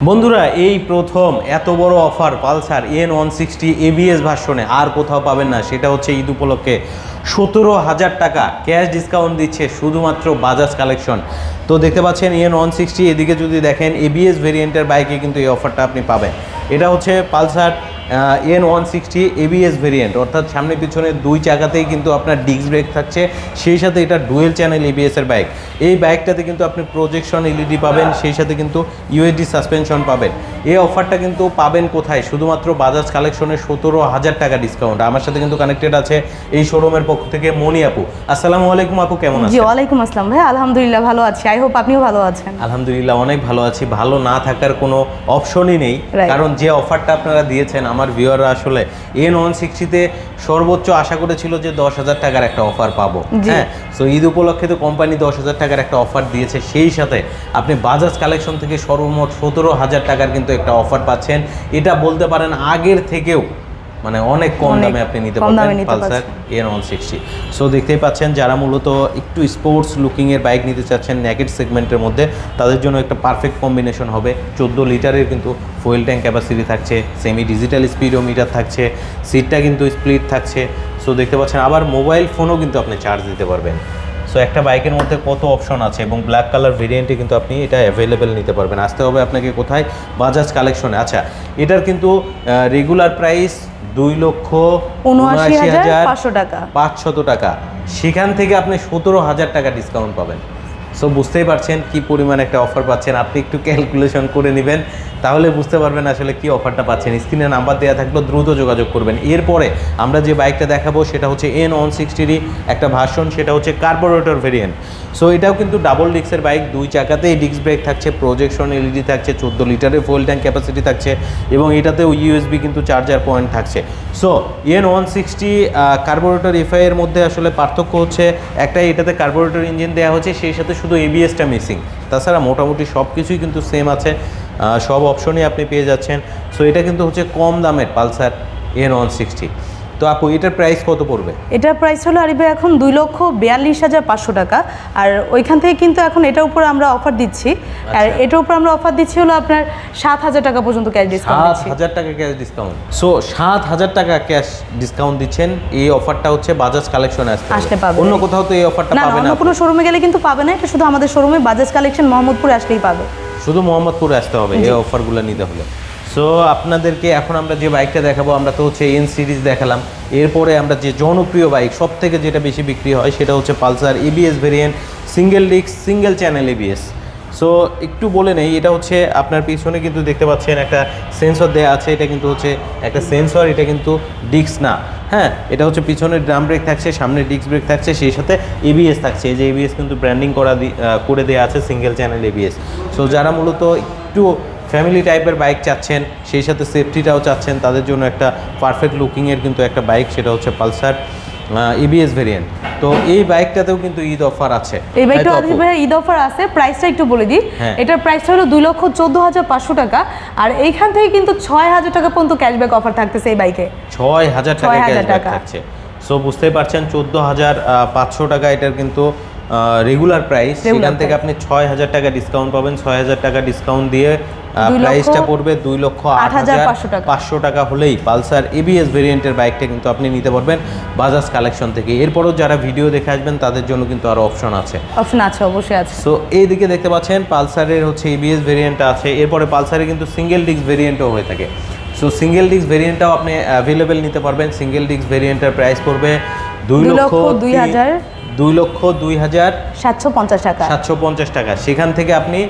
বন্ধুরা, এই প্রথম এত বড় offer Pulsar N one sixty ABS ভার্সনে আর কোথাও পাবেন না। সেটা হচ্ছে ঈদ উপলক্ষে সতেরো হাজার টাকা ক্যাশ ডিসকাউন্ট দিচ্ছে শুধুমাত্র বাজাজ কালেকশন। তো দেখতে পাচ্ছেন এন ওয়ান সিক্সটি এদিকে যদি দেখেন এবিএস ভেরিয়েন্টের বাইকে কিন্তু এই অফারটা আপনি পাবেন। এটা হচ্ছে Pulsar N one sixty ABS variant অর্থাৎ সামনে পিছনে দুই চাকাতেই কিন্তু আপনার ডিস্ক ব্রেক থাকছে। সেই সাথে এটা ডুয়েল চ্যানেল এবিএস এর বাইক এই বাইকটাতে কিন্তু আপনি প্রজেকশন এলইডি পাবেন সেই সাথে কিন্তু ইউএসডি সাসপেনশন পাবেন। এই অফারটা কিন্তু পাবেন কোথায়? শুধুমাত্র বাজাজ কালেকশনের সতেরো হাজার টাকা ডিসকাউন্ট আমার সাথে কিন্তু কানেক্টেড আছে এই শোরুমের পক্ষ থেকে মনি আপু। আসসালামু আলাইকুম আপু কেমন জি আছেন? ওয়ালাইকুম আসসালাম। ভাই আলহামদুলিল্লাহ ভালো আছি। আই হোপ আপনিও ভালো আছেন। আলহামদুলিল্লাহ অনেক ভালো আছি। ভালো না থাকার কোনো অপশনই নেই। কারণ যে অফারটা আপনারা দিয়েছেন আমার ভিউয়াররা আসলে এন ওয়ান সিক্সটিতে সর্বোচ্চ আশা করেছিল যে দশ হাজার টাকার একটা অফার পাবো। হ্যাঁ সো ঈদ উপলক্ষে তো কোম্পানি দশ হাজার টাকার একটা অফার দিয়েছে। সেই সাথে আপনি বাজাজ কালেকশন থেকে সর্বমোট সতেরো হাজার টাকার কিন্তু একটা অফার পাচ্ছেন। এটা বলতে পারেন আগের থেকেও মানে অনেক কম দামে আপনি নিতে পারবেন Pulsar N one sixty. So দেখতেই পাচ্ছেন যারা মূলত একটু স্পোর্টস লুকিংয়ের বাইক নিতে চাচ্ছেন ন্যাকেট সেগমেন্টের মধ্যে তাদের জন্য একটা পারফেক্ট কম্বিনেশন হবে। চোদ্দ লিটারের কিন্তু ফুয়েল ট্যাঙ্ক ক্যাপাসিটি থাকছে সেমি ডিজিটাল স্পিডও মিটার থাকছে সিটটা কিন্তু স্প্লিট থাকছে। সো দেখতে পাচ্ছেন আবার মোবাইল ফোনও কিন্তু আপনি চার্জ দিতে পারবেন। একটা বাইকের মধ্যে কত অপশন আছে? এবং ব্ল্যাক কালার ভেরিয়েন্টে কিন্তু আপনি এটা অ্যাভেলেবেল নিতে পারবেন। আসতে হবে আপনাকে কোথায়? বাজাজ কালেকশনে আচ্ছা এটার কিন্তু রেগুলার প্রাইস দুই লক্ষ উনআশি হাজার হাজার পাঁচশো টাকা। পাঁচশত টাকা। সেখান থেকে আপনি সতেরো হাজার টাকা ডিসকাউন্ট পাবেন। সো বুঝতেই পারছেন কি পরিমাণ একটা অফার পাচ্ছেন। আপনি একটু ক্যালকুলেশন করে নেবেন, তাহলে বুঝতে পারবেন আসলে কি অফারটা পাচ্ছেন। স্ক্রিনে নাম্বার দেওয়া থাকলে, দ্রুত যোগাযোগ করবেন। এরপরে আমরা যে বাইকটা দেখাবো, সেটা হচ্ছে এন ওয়ান সিক্সটিরই একটা ভার্সন সেটা হচ্ছে কার্বোরেটর ভেরিয়েন্ট সো এটাও কিন্তু ডাবল ডিস্কের বাইক দুই চাকাতেই ডিস্ক ব্রেক থাকছে প্রজেকশন এলইডি থাকছে, চোদ্দ লিটারের ফুয়েল ট্যাঙ্ক ক্যাপাসিটি থাকছে এবং এটাতেও ইউএসবি কিন্তু চার্জার পয়েন্ট থাকছে। So N one sixty carburettor FI এর মধ্যে আসলে পার্থক্য হচ্ছে একটা এটাতে কার্বোরেটর ইঞ্জিন দেওয়া হচ্ছে, সেই সাথে শুধু এবিএসটা মিসিং তাছাড়া মোটামুটি সব কিছুই কিন্তু সেম আছে। সব অপশনই আপনি পেয়ে যাচ্ছেন। সো এটা কিন্তু হচ্ছে কম দামের পালসার এন ওয়ান সিক্সটি। তো আপু এটার প্রাইস কত পড়বে? এটার প্রাইস হলো আরিবে এখন দুই লক্ষ বিয়াল্লিশ হাজার পাঁচশো টাকা। আর ওইখান থেকে কিন্তু এখন এটার উপরে আমরা অফার দিচ্ছি। আর আচ্ছা। এটার উপর আমরা অফার দিচ্ছি হলো আপনার সাত হাজার টাকা পর্যন্ত ক্যাশ ডিসকাউন্ট সাত হাজার টাকা ক্যাশ ডিসকাউন্ট সো সাত হাজার টাকা ক্যাশ ডিসকাউন্ট দিচ্ছেন। এই অফারটা হচ্ছে বাজাজ কালেকশনে আসতে আসলে পাবে। অন্য কোথাও তো এই অফারটা না না পাবে অন্য না কোনো শোরুমে গেলে কিন্তু পাবে না। এটা শুধু আমাদের শোরুমে বাজাজ কালেকশন মোহাম্মদপুরে আসলেই পাবে। শুধু মোহাম্মদপুরে আসতে হবে এই অফারগুলো নিতে হলে। সো আপনাদেরকে এখন আমরা যে বাইকটা দেখাবো, আমরা তো হচ্ছে এন সিরিজ দেখালাম। এরপরে আমরা যে জনপ্রিয় বাইক সব থেকে যেটা বেশি বিক্রি হয়, সেটা হচ্ছে Pulsar ABS variant single disc single channel ABS so একটু বলে নেই, এটা হচ্ছে আপনার পিছনে কিন্তু দেখতে পাচ্ছেন একটা সেন্সর দেওয়া আছে, এটা কিন্তু হচ্ছে একটা সেন্সর এটা কিন্তু ডিস্ক না। হ্যাঁ এটা হচ্ছে পিছনে ড্রাম ব্রেক থাকছে, সামনে ডিস্ক ব্রেক থাকছে, সেই সাথে এবিএস থাকছে। এই যে এবিএস কিন্তু ব্র্যান্ডিং করা করে দেওয়া আছে সিঙ্গেল চ্যানেল এবিএস সো যারা মূলত একটু ফ্যামিলি টাইপের বাইক চাচ্ছেন সেই সাথে সেফটিটাও চাচ্ছেন তাদের জন্য একটা পারফেক্ট লুকিংয়ের কিন্তু একটা বাইক সেটা হচ্ছে পালসার এবিএস ভেরিয়েন্ট তো এই বাইকটাতেও কিন্তু ঈদ অফার আছে এই বাইকটা? ভাইয়া ঈদ অফার আছে প্রাইসটা একটু বলে দিই হ্যাঁ। এটার প্রাইসটা হলো দুই লক্ষ চোদ্দ হাজার পাঁচশো টাকা আর এইখান থেকে কিন্তু ছয় হাজার টাকা পর্যন্ত ক্যাশব্যাক অফার থাকতেছে এই বাইকে ছয় হাজার টাকা ক্যাশব্যাক। থাকছে সো বুঝতেই পারছেন চোদ্দ হাজার পাঁচশো টাকা এটার কিন্তু রেগুলার প্রাইস সেখান থেকে আপনি ছয় হাজার টাকা ডিসকাউন্ট পাবেন ছয় হাজার টাকা ডিসকাউন্ট দিয়ে প্রাইসটা পড়বে দুই লক্ষ আট হাজার পাঁচশো টাকা। হলেই পালসার এবিএস ভেরিয়েন্টের বাইকটা কিন্তু আপনি নিতে পারবেন বাজাজ কালেকশন থেকে। এরপরও যারা ভিডিও দেখে আসবেন তাদের জন্য কিন্তু আরও অপশন আছে। অপশন আছে অবশ্যই আছে। সো এইদিকে দেখতে পাচ্ছেন পালসারের হচ্ছে এবিএস ভেরিয়েন্ট আছে। এরপরে পালসারে কিন্তু সিঙ্গেল ডিস্ক ভেরিয়েন্টও হয়ে থাকে। সো সিঙ্গেল ডিস্ক ভেরিয়েন্টটাও আপনি অ্যাভেলেবেল নিতে পারবেন। সিঙ্গেল ডিস্ক ভেরিয়েন্টের প্রাইস পড়বে দুই লক্ষ দুই হাজার দুই লক্ষ দুই হাজার সাতশো পঞ্চাশ টাকা। সাতশো পঞ্চাশ টাকা। সেখান থেকে আপনি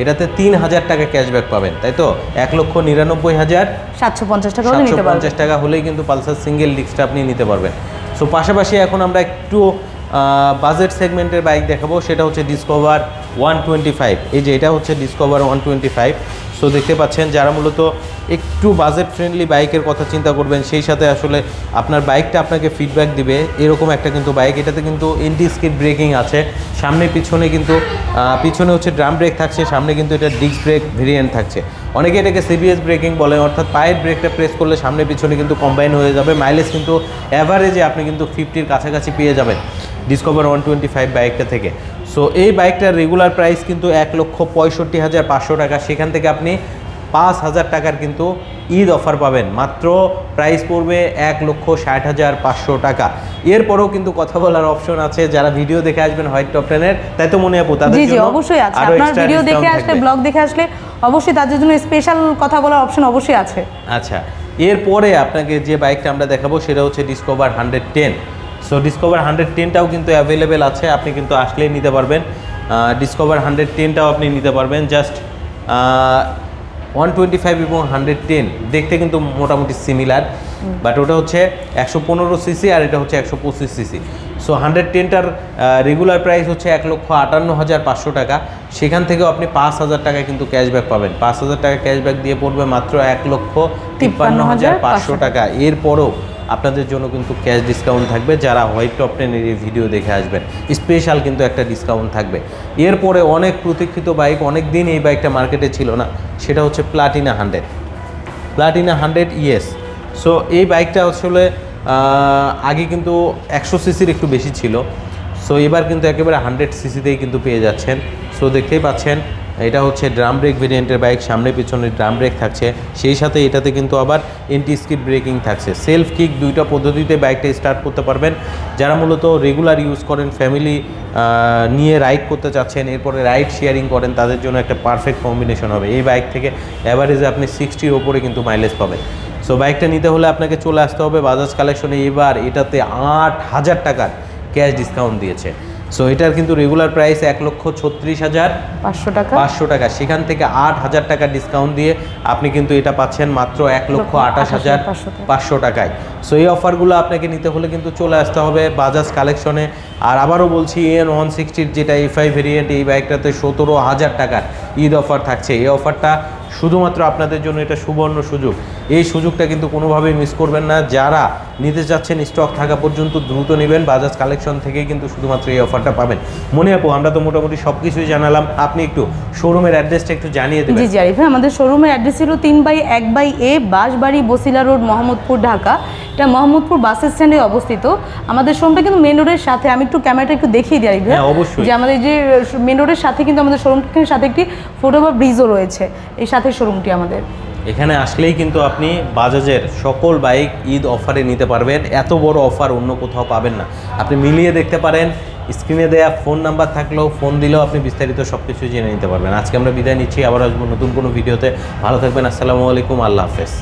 এটাতে তিন হাজার টাকা ক্যাশব্যাক পাবেন তাই তো? এক লক্ষ নিরানব্বই হাজার সাতশো পঞ্চাশ টাকা সাতশো পঞ্চাশ টাকা হলেই কিন্তু পালসার সিঙ্গেল ডিস্কটা আপনি নিতে পারবেন। সো পাশাপাশি এখন আমরা একটু বাজেট সেগমেন্টের বাইক দেখাবো, সেটা হচ্ছে ডিসকভার ওয়ান টোয়েন্টি ফাইভ এই যে এটা হচ্ছে Discover one twenty five so দেখতে পাচ্ছেন যারা মূলত একটু বাজেট ফ্রেন্ডলি বাইকের কথা চিন্তা করবেন, সেই সাথে আসলে আপনার বাইকটা আপনাকে ফিডব্যাক দিবে। এরকম একটা কিন্তু বাইক এটাতে কিন্তু এন্টি স্কিড ব্রেকিং আছে। সামনে পিছনে কিন্তু পিছনে হচ্ছে ড্রাম ব্রেক থাকছে, সামনে কিন্তু এটা ডিস্ক ব্রেক ভেরিয়েন্ট থাকছে। অনেকে এটাকে সিবিএস ব্রেকিং বলে, অর্থাৎ পায়ের ব্রেকটা প্রেস করলে সামনে পিছনে কিন্তু কম্বাইন হয়ে যাবে। মাইলেজ কিন্তু অ্যাভারেজে আপনি কিন্তু ফিফটির কাছাকাছি পেয়ে যাবেন। ডিসকভার ওয়ান টোয়েন্টি ফাইভ বাইকটা থেকে। সো এই বাইকটার রেগুলার প্রাইস কিন্তু এক লক্ষ পঁয়ষট্টি হাজার পাঁচশো টাকা। সেখান থেকে আপনি পাঁচ হাজার টাকার কিন্তু ঈদ অফার পাবেন। মাত্র প্রাইস পড়বে এক লক্ষ ষাট হাজার পাঁচশো টাকা। এরপরেও কিন্তু কথা বলার অপশন আছে। যারা ভিডিও দেখে আসবেন হোয়াইট টপ টেনের তাই তো মনে আপু তাদের জন্য অবশ্যই আছে। আরও আপনার extra ভিডিও দেখে আসলে ব্লগ দেখে আসলে অবশ্যই তাদের জন্য স্পেশাল কথা বলার অপশন অবশ্যই আছে। আচ্ছা এরপরে আপনাকে যে বাইকটা আমরা দেখাবো সেটা হচ্ছে Discover hundred ten so Discover hundred টেনটাও কিন্তু অ্যাভেলেবেল আছে আপনি কিন্তু আসলেই নিতে পারবেন। ডিসকভার হান্ড্রেড টেনটাও আপনি নিতে পারবেন জাস্ট ওয়ান টোয়েন্টি ফাইভ এবং হান্ড্রেড টেন দেখতে কিন্তু মোটামুটি সিমিলার বাট ওটা হচ্ছে একশো পনেরো সিসি আর এটা হচ্ছে একশো পঁচিশ সিসি সো হান্ড্রেড টেনটার রেগুলার প্রাইস হচ্ছে এক লক্ষ আটান্ন হাজার পাঁচশো টাকা সেখান থেকেও আপনি পাঁচ হাজার টাকা কিন্তু ক্যাশব্যাক পাবেন। পাঁচ হাজার টাকা ক্যাশব্যাক দিয়ে পড়বে মাত্র এক লক্ষ তিপ্পান্ন হাজার পাঁচশো টাকা। এরপরও আপনাদের জন্য কিন্তু ক্যাশ ডিসকাউন্ট থাকবে, যারা হোয়াইট টপ টেনের এই ভিডিও দেখে আসবেন। স্পেশাল কিন্তু একটা ডিসকাউন্ট থাকবে। এরপরে অনেক প্রতীক্ষিত বাইক অনেক দিন এই বাইকটা মার্কেটে ছিল না, সেটা হচ্ছে Platina hundred Platina hundred yes so এই বাইকটা আসলে আগে কিন্তু একশো সিসির একটু বেশি ছিল। সো এবার কিন্তু একেবারে হান্ড্রেড সিসিতেই কিন্তু পেয়ে যাচ্ছেন। সো দেখতেই পাচ্ছেন এটা হচ্ছে ড্রাম ব্রেক ভেরিয়েন্টের বাইক সামনে পিছনে ড্রাম ব্রেক থাকছে। সেই সাথে এটাতে কিন্তু আবার এন্টি স্কিড ব্রেকিং থাকছে। সেলফ কিক দুইটা পদ্ধতিতে বাইকটা স্টার্ট করতে পারবেন। যারা মূলত রেগুলার ইউজ করেন ফ্যামিলি নিয়ে রাইড করতে চাচ্ছেন, এরপরে রাইড শেয়ারিং করেন, তাদের জন্য একটা পারফেক্ট কম্বিনেশন হবে। এই বাইক থেকে অ্যাভারেজে আপনি সিক্সটির ওপরে কিন্তু মাইলেজ পাবেন। সো বাইকটা নিতে হলে আপনাকে চলে আসতে হবে বাজাজ কালেকশনে এবার এটাতে আট হাজার টাকার ক্যাশ ডিসকাউন্ট দিয়েছে। সো এটার কিন্তু রেগুলার প্রাইস এক লক্ষ ছত্রিশ হাজার পাঁচশো টাকা। পাঁচশো টাকা। সেখান থেকে আট হাজার টাকা ডিসকাউন্ট দিয়ে আপনি কিন্তু এটা পাচ্ছেন মাত্র এক লক্ষ আঠাশ হাজার পাঁচশো টাকায়। সো এই অফারগুলো আপনাকে নিতে হলে কিন্তু চলে আসতে হবে বাজাজ কালেকশনে আর আবারও বলছি এন ওয়ান সিক্সটির যেটা এফআই ভেরিয়েন্ট এই বাইকটাতে সতেরো হাজার টাকার ঈদ অফার থাকছে। এই অফারটা শুধুমাত্র আপনাদের জন্য এটা সুবর্ণ সুযোগ। এই সুযোগটা কিন্তু কোনোভাবেই মিস করবেন না। যারা নিতে চাচ্ছেন স্টক থাকা পর্যন্ত দ্রুত নেবেন। বাজাজ কালেকশন থেকেই কিন্তু শুধুমাত্র এই অফারটা পাবেন। মনে আপু আমরা তো মোটামুটি সব কিছুই জানালাম। আপনি একটু শোরুমের অ্যাড্রেসটা একটু জানিয়ে দেবেন। জি জি আরিফ ভাই, আমাদের শোরুমের অ্যাড্রেস ছিল তিন বাই এক by A Bashbari Basila road Mohammadpur Dhaka. এটা মোহাম্মদপুর বাস স্ট্যান্ডে অবস্থিত। আমাদের শোরুমটা কিন্তু মেন রোডের সাথে। আমি একটু ক্যামেরাটা একটু দেখিয়ে দিই হ্যাঁ, অবশ্যই। যে আমাদের যে মেন রোডের সাথে কিন্তু আমাদের শোরুমটার সাথে একটি ফুটওভার ব্রিজও রয়েছে। এই সাথে শোরুমটি আমাদের। এখানে আসলেই কিন্তু আপনি বাজাজের সকল বাইক ঈদ অফারে নিতে পারবেন। এত বড় অফার অন্য কোথাও পাবেন না। আপনি মিলিয়ে দেখতে পারেন, স্ক্রিনে দেয়া ফোন নাম্বার থাকলেও, ফোন দিলেও আপনি বিস্তারিত সব কিছু জেনে নিতে পারবেন। আজকে আমরা বিদায় নিচ্ছি, আবার আসব নতুন কোনো ভিডিওতে। ভালো থাকবেন, আসসালামু আলাইকুম, আল্লাহ হাফেজ।